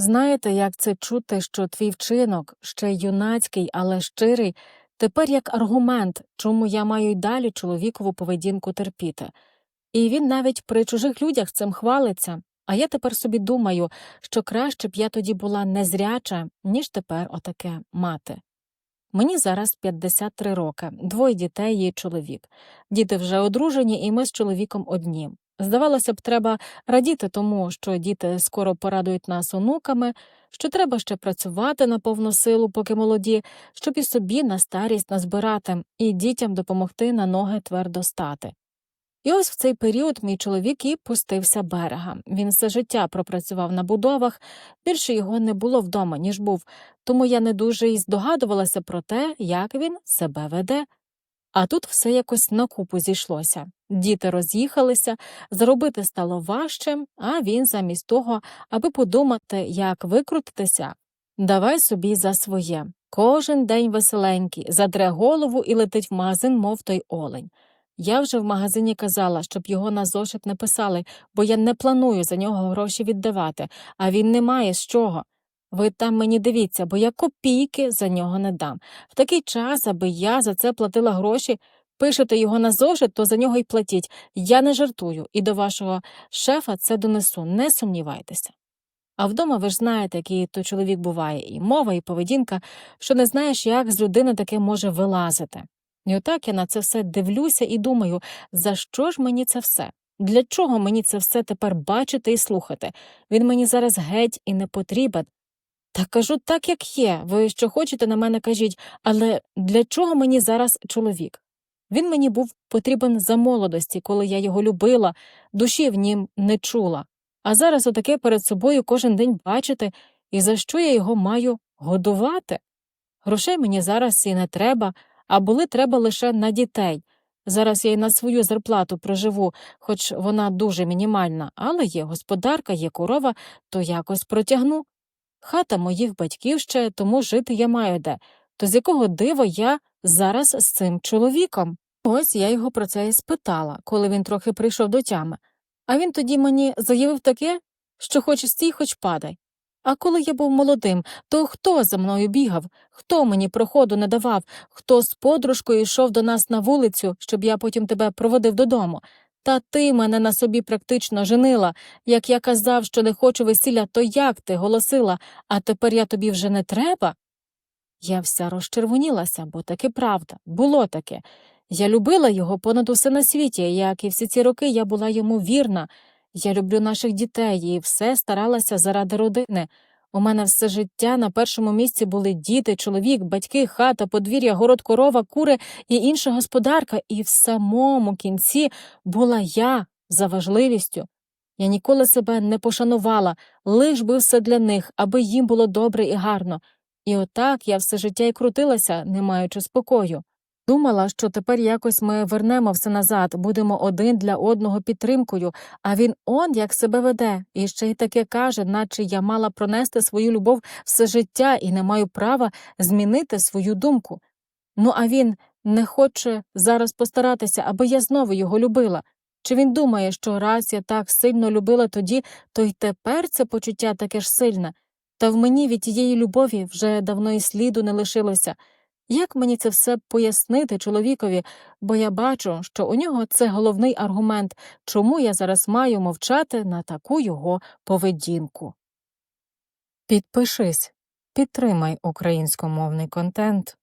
Знаєте, як це чути, що твій вчинок, ще юнацький, але щирий, тепер як аргумент, чому я маю й далі чоловікову поведінку терпіти. І він навіть при чужих людях цим хвалиться. А я тепер собі думаю, що краще б я тоді була незряча, ніж тепер отаке мати. Мені зараз 53 роки, двоє дітей і чоловік. Діти вже одружені, і ми з чоловіком одні. Здавалося б, треба радіти тому, що діти скоро порадують нас онуками, що треба ще працювати на повну силу, поки молоді, щоб і собі на старість назбирати, і дітям допомогти на ноги твердо стати. І ось в цей період мій чоловік і пустився берега. Він все життя пропрацював на будовах, більше його не було вдома, ніж був, тому я не дуже й здогадувалася про те, як він себе веде. А тут все якось на купу зійшлося. Діти роз'їхалися, заробити стало важче, а він замість того, аби подумати, як викрутитися, давай собі за своє. Кожен день веселенький, задре голову і летить в магазин, мов той олень. Я вже в магазині казала, щоб його на зошит не писали, бо я не планую за нього гроші віддавати, а він не має з чого. Ви там мені дивіться, бо я копійки за нього не дам. В такий час, аби я за це платила гроші, пишете його на зошит, то за нього й платіть. Я не жартую, і до вашого шефа це донесу, не сумнівайтеся. А вдома ви ж знаєте, який то чоловік буває, і мова, і поведінка, що не знаєш, як з людини таке може вилазити. І отак я на це все дивлюся і думаю, за що ж мені це все? Для чого мені це все тепер бачити і слухати? Він мені зараз геть і не потрібен. Та кажу так, як є. Ви що хочете на мене кажіть, але для чого мені зараз чоловік? Він мені був потрібен за молодості, коли я його любила, душі в нім не чула. А зараз отаке перед собою кожен день бачити, і за що я його маю годувати? Грошей мені зараз і не треба, а були треба лише на дітей. Зараз я й на свою зарплату проживу, хоч вона дуже мінімальна, але є господарка, є корова, то якось протягну. Хата моїх батьків ще, тому жити я маю де. То з якого дива я зараз з цим чоловіком? Ось я його про це і спитала, коли він трохи прийшов до тями. А він тоді мені заявив таке, що хоч стій, хоч падай. А коли я був молодим, то хто за мною бігав, хто мені проходу не давав, хто з подружкою йшов до нас на вулицю, щоб я потім тебе проводив додому. Та ти мене на собі практично женила. Як я казав, що не хочу весілля, то як ти голосила, а тепер я тобі вже не треба? Я вся розчервонілася, бо таки правда, було таке. Я любила його понад усе на світі, як і всі ці роки я була йому вірна. Я люблю наших дітей і все старалася заради родини. У мене все життя на першому місці були діти, чоловік, батьки, хата, подвір'я, город, корова, кури і інша господарка, і в самому кінці була я за важливістю. Я ніколи себе не пошанувала, лиш би все для них, аби їм було добре і гарно. І отак я все життя й крутилася, не маючи спокою. Думала, що тепер якось ми вернемо все назад, будемо один для одного підтримкою, а він он як себе веде, і ще й таке каже, наче я мала пронести свою любов все життя і не маю права змінити свою думку. Ну, а він не хоче зараз постаратися, аби я знову його любила. Чи він думає, що раз я так сильно любила тоді, то й тепер це почуття таке ж сильне, та в мені від тієї любові вже давно і сліду не лишилося. Як мені це все пояснити чоловікові, бо я бачу, що у нього це головний аргумент, чому я зараз маю мовчати на таку його поведінку. Підпишись, підтримай українськомовний контент.